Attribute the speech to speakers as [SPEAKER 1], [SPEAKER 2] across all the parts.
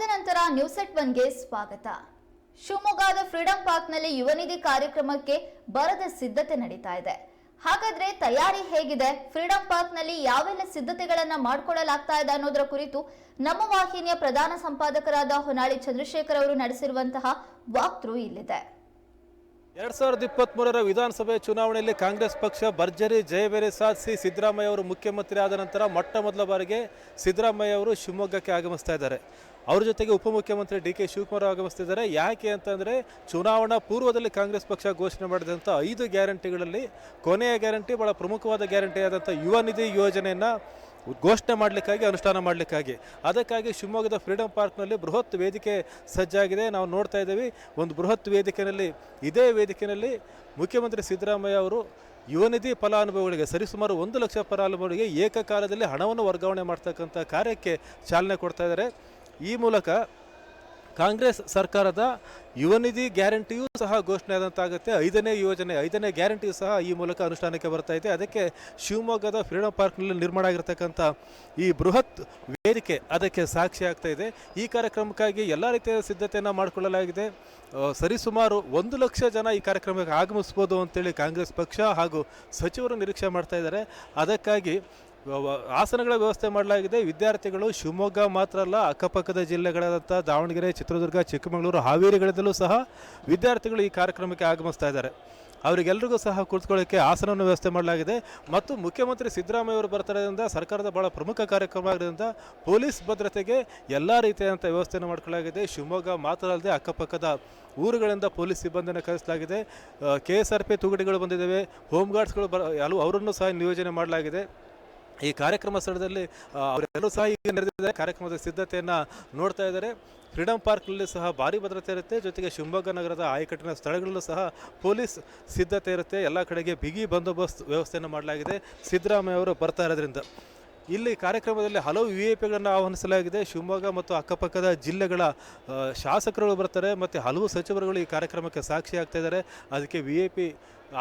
[SPEAKER 1] ವಿರಾಮದ ನಂತರ ನ್ಯೂಸ್ ಎಟ್ ಒನ್ಗೆ ಸ್ವಾಗತ. ಶಿವಮೊಗ್ಗದ ಫ್ರೀಡಂ ಪಾರ್ಕ್ನಲ್ಲಿ ಯುವ ನಿಧಿ ಕಾರ್ಯಕ್ರಮಕ್ಕೆ ಬರದ ಸಿದ್ಧತೆ ನಡೀತಾ ಇದೆ. ಹಾಗಾದ್ರೆ ತಯಾರಿ ಹೇಗಿದೆ? ಫ್ರೀಡಂ ಪಾರ್ಕ್ನಲ್ಲಿ ಯಾವೆಲ್ಲ ಸಿದ್ಧತೆಗಳನ್ನ ಮಾಡಿಕೊಳ್ಳಲಾಗ್ತಾ ಇದೆ ಅನ್ನೋದರ ಕುರಿತು ನಮ್ಮ ವಾಹಿನಿಯ ಪ್ರಧಾನ ಸಂಪಾದಕರಾದ ಹೊನ್ನಾಳಿ ಚಂದ್ರಶೇಖರ್ ಅವರು ನಡೆಸಿರುವಂತಹ ವಾಕ್ಥ್ರೂ ಇಲ್ಲಿದೆ.
[SPEAKER 2] ಎರಡ್ ಸಾವಿರದ ಇಪ್ಪತ್ತ್ ಮೂರರ ವಿಧಾನಸಭೆ ಚುನಾವಣೆಯಲ್ಲಿ ಕಾಂಗ್ರೆಸ್ ಪಕ್ಷ ಭರ್ಜರಿ ಜಯಬೇರೆ ಸಾಧಿಸಿ ಸಿದ್ದರಾಮಯ್ಯ ಅವರು ಮುಖ್ಯಮಂತ್ರಿ ಆದ ನಂತರ ಮೊಟ್ಟ ಮೊದಲ ಬಾರಿಗೆ ಸಿದ್ದರಾಮಯ್ಯ ಅವರು ಶಿವಮೊಗ್ಗಕ್ಕೆ ಆಗಮಿಸ್ತಾ ಇದ್ದಾರೆ. ಅವ್ರ ಜೊತೆಗೆ ಉಪಮುಖ್ಯಮಂತ್ರಿ ಡಿ ಕೆ ಶಿವಕುಮಾರ್ ಆಗಮಿಸ್ತಿದ್ದಾರೆ ಯಾಕೆ ಅಂತಂದರೆ ಚುನಾವಣಾ ಪೂರ್ವದಲ್ಲಿ ಕಾಂಗ್ರೆಸ್ ಪಕ್ಷ ಘೋಷಣೆ ಮಾಡಿದಂಥ ಐದು ಗ್ಯಾರಂಟಿಗಳಲ್ಲಿ ಕೊನೆಯ ಗ್ಯಾರಂಟಿ ಭಾಳ ಪ್ರಮುಖವಾದ ಗ್ಯಾರಂಟಿ ಆದಂಥ ಯುವ ನಿಧಿ ಯೋಜನೆಯನ್ನು ಘೋಷಣೆ ಮಾಡಲಿಕ್ಕಾಗಿ, ಅನುಷ್ಠಾನ ಮಾಡಲಿಕ್ಕಾಗಿ. ಅದಕ್ಕಾಗಿ ಶಿವಮೊಗ್ಗದ ಫ್ರೀಡಂ ಪಾರ್ಕ್ನಲ್ಲಿ ಬೃಹತ್ ವೇದಿಕೆ ಸಜ್ಜಾಗಿದೆ. ನಾವು ನೋಡ್ತಾ ಇದ್ದೀವಿ, ಒಂದು ಬೃಹತ್ ವೇದಿಕೆಯಲ್ಲಿ ಇದೇ ವೇದಿಕೆಯಲ್ಲಿ ಮುಖ್ಯಮಂತ್ರಿ ಸಿದ್ದರಾಮಯ್ಯ ಅವರು ಯುವ ನಿಧಿ ಫಲಾನುಭವಿಗಳಿಗೆ, ಸರಿಸುಮಾರು ಒಂದು ಲಕ್ಷ ಫಲಾನುಭವಿಗಳಿಗೆ ಏಕಕಾಲದಲ್ಲಿ ಹಣವನ್ನು ವರ್ಗಾವಣೆ ಮಾಡ್ತಕ್ಕಂಥ ಕಾರ್ಯಕ್ಕೆ ಚಾಲನೆ ಕೊಡ್ತಾ ಇದ್ದಾರೆ. ಈ ಮೂಲಕ ಕಾಂಗ್ರೆಸ್ ಸರ್ಕಾರದ ಯುವ ನಿಧಿ ಗ್ಯಾರಂಟಿಯೂ ಸಹ ಘೋಷಣೆ ಆದಂತಾಗುತ್ತೆ. ಐದನೇ ಯೋಜನೆ, ಐದನೇ ಗ್ಯಾರಂಟಿಯೂ ಸಹ ಈ ಮೂಲಕ ಅನುಷ್ಠಾನಕ್ಕೆ ಬರ್ತಾ ಇದೆ. ಅದಕ್ಕೆ ಶಿವಮೊಗ್ಗದ ಫ್ರೀಡಂ ಪಾರ್ಕ್ನಲ್ಲಿ ನಿರ್ಮಾಣ ಆಗಿರತಕ್ಕಂಥ ಈ ಬೃಹತ್ ವೇದಿಕೆ ಅದಕ್ಕೆ ಸಾಕ್ಷಿ ಆಗ್ತಾ ಇದೆ. ಈ ಕಾರ್ಯಕ್ರಮಕ್ಕಾಗಿ ಎಲ್ಲ ರೀತಿಯ ಸಿದ್ಧತೆಯನ್ನು ಮಾಡಿಕೊಳ್ಳಲಾಗಿದೆ. ಸರಿಸುಮಾರು ಒಂದು ಲಕ್ಷ ಜನ ಈ ಕಾರ್ಯಕ್ರಮಕ್ಕೆ ಆಗಮಿಸ್ಬೋದು ಅಂತೇಳಿ ಕಾಂಗ್ರೆಸ್ ಪಕ್ಷ ಹಾಗೂ ಸಚಿವರು ನಿರೀಕ್ಷೆ ಮಾಡ್ತಾ ಇದ್ದಾರೆ. ಅದಕ್ಕಾಗಿ ಆಸನಗಳ ವ್ಯವಸ್ಥೆ ಮಾಡಲಾಗಿದೆ. ವಿದ್ಯಾರ್ಥಿಗಳು ಶಿವಮೊಗ್ಗ ಮಾತ್ರ ಅಲ್ಲ, ಅಕ್ಕಪಕ್ಕದ ಜಿಲ್ಲೆಗಳಾದಂಥ ದಾವಣಗೆರೆ, ಚಿತ್ರದುರ್ಗ, ಚಿಕ್ಕಮಗಳೂರು, ಹಾವೇರಿಗಳಿಂದಲೂ ಸಹ ವಿದ್ಯಾರ್ಥಿಗಳು ಈ ಕಾರ್ಯಕ್ರಮಕ್ಕೆ ಆಗಮಿಸ್ತಾ ಇದ್ದಾರೆ. ಅವರಿಗೆಲ್ಲರಿಗೂ ಸಹ ಕುಳಿತುಕೊಳ್ಳೋಕ್ಕೆ ಆಸನವನ್ನು ವ್ಯವಸ್ಥೆ ಮಾಡಲಾಗಿದೆ. ಮತ್ತು ಮುಖ್ಯಮಂತ್ರಿ ಸಿದ್ದರಾಮಯ್ಯ ಅವರು ಬರ್ತಾರೋದ್ರಿಂದ ಸರ್ಕಾರದ ಬಹಳ ಪ್ರಮುಖ ಕಾರ್ಯಕ್ರಮ ಆಗಿರೋದ್ರಿಂದ ಪೊಲೀಸ್ ಭದ್ರತೆಗೆ ಎಲ್ಲ ರೀತಿಯಾದಂಥ ವ್ಯವಸ್ಥೆಯನ್ನು ಮಾಡ್ಕೊಳ್ಳಲಾಗಿದೆ. ಶಿವಮೊಗ್ಗ ಮಾತ್ರ ಅಲ್ಲದೆ ಅಕ್ಕಪಕ್ಕದ ಊರುಗಳಿಂದ ಪೊಲೀಸ್ ಸಿಬ್ಬಂದಿಯನ್ನು ಕರೆಸಲಾಗಿದೆ. ಕೆ ಎಸ್ ಆರ್ ಪಿ ತುಗಡಿಗಳು ಬಂದಿದ್ದಾವೆ. ಹೋಮ್ ಗಾರ್ಡ್ಸ್ಗಳು ಬರ ಹಲವು ಅವರನ್ನು ಸಹ ನಿಯೋಜನೆ ಮಾಡಲಾಗಿದೆ. ಈ ಕಾರ್ಯಕ್ರಮ ಸ್ಥಳದಲ್ಲಿ ಅವರೆಲ್ಲರೂ ಸಹ ಈಗ ನಡೆದಿದ್ದಾರೆ. ಕಾರ್ಯಕ್ರಮದ ಸಿದ್ಧತೆಯನ್ನು ನೋಡ್ತಾ ಇದ್ದಾರೆ. ಫ್ರೀಡಂ ಪಾರ್ಕ್ನಲ್ಲಿ ಸಹ ಭಾರಿ ಭದ್ರತೆ ಇರುತ್ತೆ. ಜೊತೆಗೆ ಶಿವಮೊಗ್ಗ ನಗರದ ಆಯಕಟ್ಟಿನ ಸ್ಥಳಗಳಲ್ಲೂ ಸಹ ಪೊಲೀಸ್ ಸಿದ್ಧತೆ ಇರುತ್ತೆ. ಎಲ್ಲ ಕಡೆಗೆ ಬಿಗಿ ಬಂದೋಬಸ್ತ್ ವ್ಯವಸ್ಥೆಯನ್ನು ಮಾಡಲಾಗಿದೆ ಸಿದ್ದರಾಮಯ್ಯ ಅವರು ಬರ್ತಾ ಇರೋದ್ರಿಂದ. ಇಲ್ಲಿ ಕಾರ್ಯಕ್ರಮದಲ್ಲಿ ಹಲವು ವಿ ಐ ಪಿಗಳನ್ನು ಆಹ್ವಾನಿಸಲಾಗಿದೆ. ಶಿವಮೊಗ್ಗ ಮತ್ತು ಅಕ್ಕಪಕ್ಕದ ಜಿಲ್ಲೆಗಳ ಶಾಸಕರುಗಳು ಬರ್ತಾರೆ ಮತ್ತು ಹಲವು ಸಚಿವರುಗಳು ಈ ಕಾರ್ಯಕ್ರಮಕ್ಕೆ ಸಾಕ್ಷಿ ಆಗ್ತಾ ಇದ್ದಾರೆ. ಅದಕ್ಕೆ ವಿ ಐ ಪಿ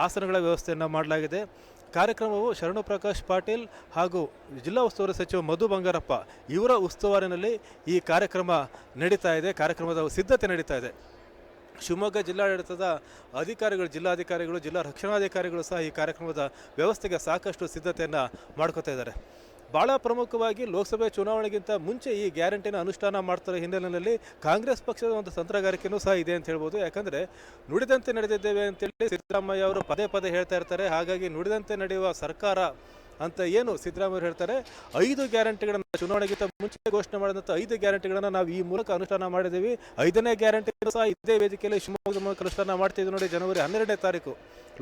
[SPEAKER 2] ಆಸನಗಳ ವ್ಯವಸ್ಥೆಯನ್ನು ಮಾಡಲಾಗಿದೆ. ಕಾರ್ಯಕ್ರಮವು ಶರಣು ಪ್ರಕಾಶ್ ಪಾಟೀಲ್ ಹಾಗೂ ಜಿಲ್ಲಾ ಉಸ್ತುವಾರಿ ಸಚಿವ ಮಧು ಬಂಗಾರಪ್ಪ ಇವರ ಉಸ್ತುವಾರಿನಲ್ಲಿ ಈ ಕಾರ್ಯಕ್ರಮ ನಡೀತಾ ಇದೆ, ಕಾರ್ಯಕ್ರಮದ ಸಿದ್ಧತೆ ನಡೀತಾ ಇದೆ. ಶಿವಮೊಗ್ಗ ಜಿಲ್ಲಾಡಳಿತದ ಅಧಿಕಾರಿಗಳು, ಜಿಲ್ಲಾಧಿಕಾರಿಗಳು, ಜಿಲ್ಲಾ ರಕ್ಷಣಾಧಿಕಾರಿಗಳು ಸಹ ಈ ಕಾರ್ಯಕ್ರಮದ ವ್ಯವಸ್ಥೆಗೆ ಸಾಕಷ್ಟು ಸಿದ್ಧತೆಯನ್ನು ಮಾಡ್ಕೋತಾ ಇದ್ದಾರೆ. ಭಾಳ ಪ್ರಮುಖವಾಗಿ ಲೋಕಸಭೆ ಚುನಾವಣೆಗಿಂತ ಮುಂಚೆ ಈ ಗ್ಯಾರಂಟಿನ ಅನುಷ್ಠಾನ ಮಾಡ್ತಾರೆ ಹಿನ್ನೆಲೆಯಲ್ಲಿ ಕಾಂಗ್ರೆಸ್ ಪಕ್ಷದ ಒಂದು ತಂತ್ರಗಾರಿಕೆಯೂ ಸಹ ಇದೆ ಅಂತ ಹೇಳ್ಬೋದು. ಯಾಕಂದರೆ ನುಡಿದಂತೆ ನಡೆದಿದ್ದೇವೆ ಅಂತೇಳಿ ಸಿದ್ದರಾಮಯ್ಯ ಅವರು ಪದೇ ಪದೇ ಹೇಳ್ತಾ ಇರ್ತಾರೆ. ಹಾಗಾಗಿ ನುಡಿದಂತೆ ನಡೆಯುವ ಸರ್ಕಾರ ಅಂತ ಏನು ಸಿದ್ದರಾಮಯ್ಯ ಹೇಳ್ತಾರೆ, ಐದು ಗ್ಯಾರಂಟಿಗಳನ್ನು ಚುನಾವಣೆಗಿಂತ ಮುಂಚೆ ಘೋಷಣೆ ಮಾಡಿದಂಥ ಐದು ಗ್ಯಾರಂಟಿಗಳನ್ನು ನಾವು ಈ ಮೂಲಕ ಅನುಷ್ಠಾನ ಮಾಡಿದ್ದೀವಿ. ಐದನೇ ಗ್ಯಾರಂಟಿ ಸಹ ಇದೇ ವೇದಿಕೆಯಲ್ಲಿ ಶಿವಮೊಗ್ಗದ ಮೂಲಕ ಅನುಷ್ಠಾನ ಮಾಡ್ತಿದ್ವಿ ನೋಡಿ ಜನವರಿ ಹನ್ನೆರಡನೇ ತಾರೀಕು.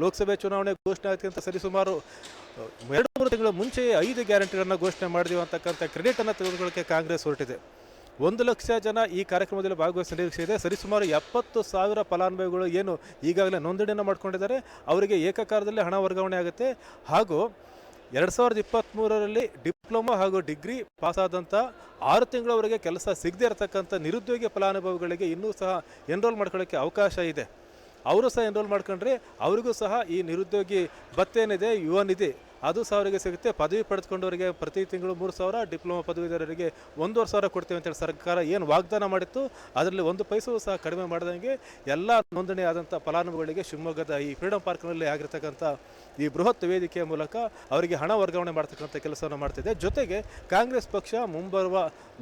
[SPEAKER 2] ಲೋಕಸಭೆ ಚುನಾವಣೆ ಘೋಷಣೆ ಆಗ್ತಿಂತ ಸರಿಸುಮಾರು ಎರಡು ಮೂರು ತಿಂಗಳ ಮುಂಚೆ ಐದು ಗ್ಯಾರಂಟಿಗಳನ್ನು ಘೋಷಣೆ ಮಾಡಿದೀವಿ ಅಂತಕ್ಕಂಥ ಕ್ರೆಡಿಟನ್ನು ತೆಗೆದುಕೊಳ್ಳೋಕ್ಕೆ ಕಾಂಗ್ರೆಸ್ ಹೊರಟಿದೆ. ಒಂದು ಲಕ್ಷ ಜನ ಈ ಕಾರ್ಯಕ್ರಮದಲ್ಲಿ ಭಾಗವಹಿಸುವ ನಿರೀಕ್ಷೆ ಇದೆ. ಸರಿಸುಮಾರು ಎಪ್ಪತ್ತು ಸಾವಿರ ಫಲಾನುಭವಿಗಳು ಏನು ಈಗಾಗಲೇ ನೋಂದಣಿಯನ್ನು ಮಾಡ್ಕೊಂಡಿದ್ದಾರೆ. ಅವರಿಗೆ ಏಕಕಾಲದಲ್ಲಿ ಹಣ ವರ್ಗಾವಣೆ ಆಗುತ್ತೆ. ಹಾಗೂ ಎರಡು ಸಾವಿರದ ಇಪ್ಪತ್ತ್ಮೂರರಲ್ಲಿ ಡಿಪ್ಲೊಮಾ ಹಾಗೂ ಡಿಗ್ರಿ ಪಾಸಾದಂಥ ಆರು ತಿಂಗಳವರೆಗೆ ಕೆಲಸ ಸಿಗದೇ ಇರತಕ್ಕಂಥ ನಿರುದ್ಯೋಗಿ ಫಲಾನುಭವಿಗಳಿಗೆ ಇನ್ನೂ ಸಹ ಎನ್ರೋಲ್ ಮಾಡ್ಕೊಳ್ಳೋಕ್ಕೆ ಅವಕಾಶ ಇದೆ. ಅವರು ಸಹ ಎನ್ರೋಲ್ ಮಾಡ್ಕೊಂಡ್ರೆ ಅವರಿಗೂ ಸಹ ಈ ನಿರುದ್ಯೋಗಿ ಭತ್ತೇನಿದೆ ಯುವ ನಿಧಿ ಅದು ಸಹ ಅವರಿಗೆ ಸಿಗುತ್ತೆ. ಪದವಿ ಪಡೆದುಕೊಂಡವರಿಗೆ ಪ್ರತಿ ತಿಂಗಳು ಮೂರು ಸಾವಿರ, ಡಿಪ್ಲೊಮಾ ಪದವೀಧರರಿಗೆ ಒಂದೂವರೆ ಸಾವಿರ ಕೊಡ್ತೇವೆ ಅಂತೇಳಿ ಸರ್ಕಾರ ಏನು ವಾಗ್ದಾನ ಮಾಡಿತ್ತು, ಅದರಲ್ಲಿ ಒಂದು ಪೈಸೂ ಸಹ ಕಡಿಮೆ ಮಾಡಿದಂಗೆ ಎಲ್ಲ ನೋಂದಣಿ ಆದಂಥ ಫಲಾನುಭವಿಗಳಿಗೆ ಶಿವಮೊಗ್ಗದ ಈ ಫ್ರೀಡಂ ಪಾರ್ಕ್ನಲ್ಲಿ ಆಗಿರ್ತಕ್ಕಂಥ ಈ ಬೃಹತ್ ವೇದಿಕೆಯ ಮೂಲಕ ಅವರಿಗೆ ಹಣ ವರ್ಗಾವಣೆ ಮಾಡ್ತಕ್ಕಂಥ ಕೆಲಸವನ್ನು ಮಾಡ್ತಿದೆ. ಜೊತೆಗೆ ಕಾಂಗ್ರೆಸ್ ಪಕ್ಷ ಮುಂಬರುವ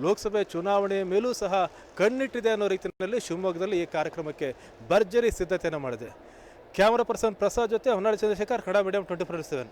[SPEAKER 2] ಲೋಕಸಭೆ ಚುನಾವಣೆಯ ಮೇಲೂ ಸಹ ಕಣ್ಣಿಟ್ಟಿದೆ ಅನ್ನೋ ರೀತಿಯಲ್ಲಿ ಶಿವಮೊಗ್ಗದಲ್ಲಿ ಈ ಕಾರ್ಯಕ್ರಮಕ್ಕೆ ಭರ್ಜರಿ ಸಿದ್ಧತೆಯನ್ನು ಮಾಡಿದೆ. ಕ್ಯಾಮರಾ ಪರ್ಸನ್ ಪ್ರಸಾದ್ ಜೊತೆ Honnali Chandrashekhar, Kannada medium twenty four seven.